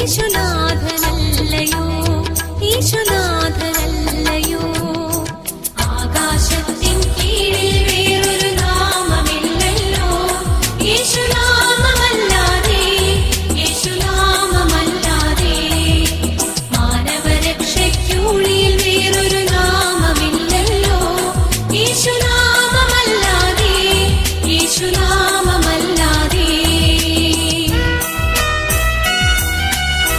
യേശുനാഥനല്ലയോ